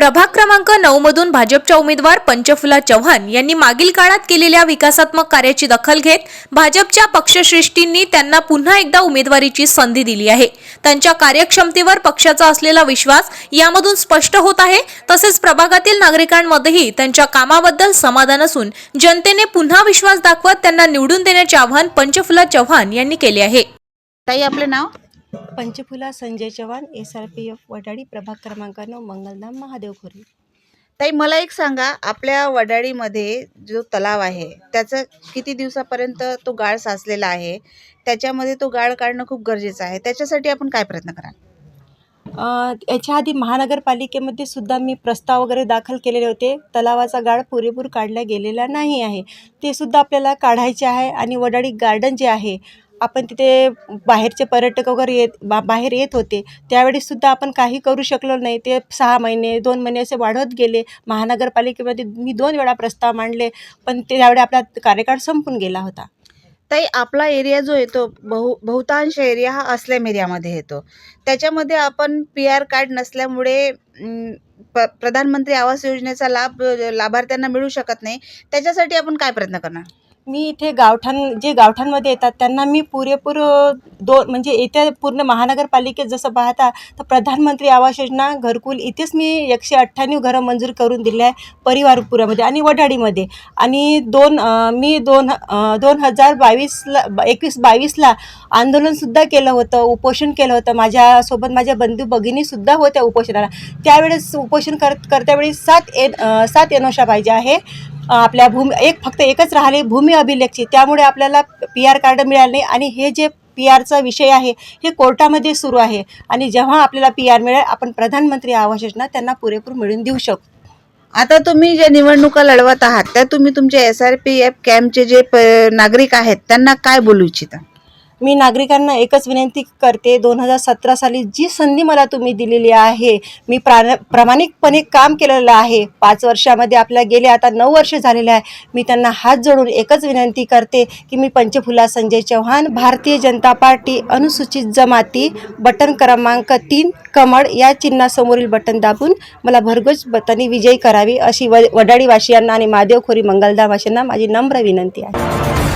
प्रभाग क्रमांक नऊ मधून भाजपच्या उमेदवार पंचफुला चव्हाण यांनी मागील काळात केलेल्या विकासात्मक कार्याची दखल घेत भाजपच्या पक्षश्रेष्ठींनी त्यांना पुन्हा एकदा उमेदवारीची संधी दिली आहे. त्यांच्या कार्यक्षमतेवर पक्षाचा असलेला विश्वास यामधून स्पष्ट होत आहे. तसेच प्रभागातील नागरिकांमध्येही त्यांच्या कामाबद्दल समाधान असून जनतेने पुन्हा विश्वास दाखवत त्यांना निवडून देण्याचे आवाहन पंचफुला चव्हाण यांनी केले आहे. ताई आपले नाव? Panchphula Sanjay Chavan S R P F Wadali प्रभाग क्रमांक नऊ मंगलधाम महादेव खोरी. ताई मला एक सांगा आपल्या वडाळीमध्ये जो तलाव आहे त्याचं किती दिवसापर्यंत तो गाळ साचलेला आहे? त्याच्यामध्ये तो गाळ काढणं खूप गरजेचं आहे. त्याच्यासाठी आपण काय प्रयत्न कराल? याच्या आधी महानगरपालिकेमध्ये सुद्धा मी प्रस्ताव वगैरे दाखल केलेले होते. तलावाचा गाळ पुरेपूर काढला गेलेला नाही आहे. ते सुद्धा आपल्याला काढायचे आहे आणि वडाळी गार्डन जे आहे आपण तिथे बाहेरचे पर्यटक वगैरे येत बा बाहेर येत होते. त्यावेळीसुद्धा आपण काही करू शकलो नाही. ते सहा महिने दोन महिने असे वाढत गेले. महानगरपालिकेमध्ये मी दोन वेळा प्रस्ताव मांडले पण ते त्यावेळी आपला कार्यकाळ संपून गेला होता. ताई आपला एरिया जो येतो बहु बहुतांश एरिया हा अस्लम एरियामध्ये येतो. त्याच्यामध्ये आपण पी आर कार्ड नसल्यामुळे प प्रधानमंत्री आवास योजनेचा लाभ लाभार्थ्यांना मिळू शकत नाही. त्याच्यासाठी आपण काय प्रयत्न करणार? मी इथे गावठाण जे गावठाणमध्ये येतात त्यांना मी पुरेपूर दो म्हणजे येत्या पूर्ण महानगरपालिकेत जसं पाहता तर प्रधानमंत्री आवास योजना घरकुल इथेच मी एकशे अठ्ठ्याण्णव घरं मंजूर करून दिले आहे परिवारपुरामध्ये आणि वडाडीमध्ये. आणि दोन मी दोन दोन हजार बावीसला एकवीस बावीसला आंदोलनसुद्धा केलं होतं उपोषण केलं होतं. माझ्यासोबत माझ्या बंधू भगिनीसुद्धा होत्या उपोषणाला. त्यावेळेस उपोषण करत करत्यावेळी सात एन सात एनोशा पाहिजे आहे. आपल्या भूमी एक फक्त एकच राहिले भूमी अभिलेखची. त्यामुळे आपल्याला पी आर कार्ड मिळालं नाही. आणि हे जे पी आरचा विषय आहे हे कोर्टामध्ये सुरू आहे. आणि जेव्हा आपल्याला पी आर मिळेल आपण प्रधानमंत्री आवास योजना त्यांना पुरेपूर मिळून देऊ शकतो आता तुम्ही ज्या निवडणुका लढवत आहात त्या तुम्ही तुमचे एस आर पी एफ कॅम्पचे जे प नागरिक आहेत त्यांना काय बोलू इच्छिता? मी नागरिकांना एकच विनंती करते दोन हजार सतरा साली जी संधी मला तुम्ही दिलेली आहे मी प्रा प्रामाणिकपणे काम केलेलं आहे. पाच वर्षामध्ये आपल्या गेले आता नऊ वर्ष झालेले आहे. मी त्यांना हात जोडून एकच विनंती करते की मी पंचफुला संजय चव्हाण भारतीय जनता पार्टी अनुसूचित जमाती बटन क्रमांक तीन कमळ या चिन्हासमोरील बटन दाबून मला भरघोस मतांनी विजयी करावी अशी व वडाळीवासियांना आणि महादेवखोरी मंगलधामवासियांना माझी नम्र विनंती आहे.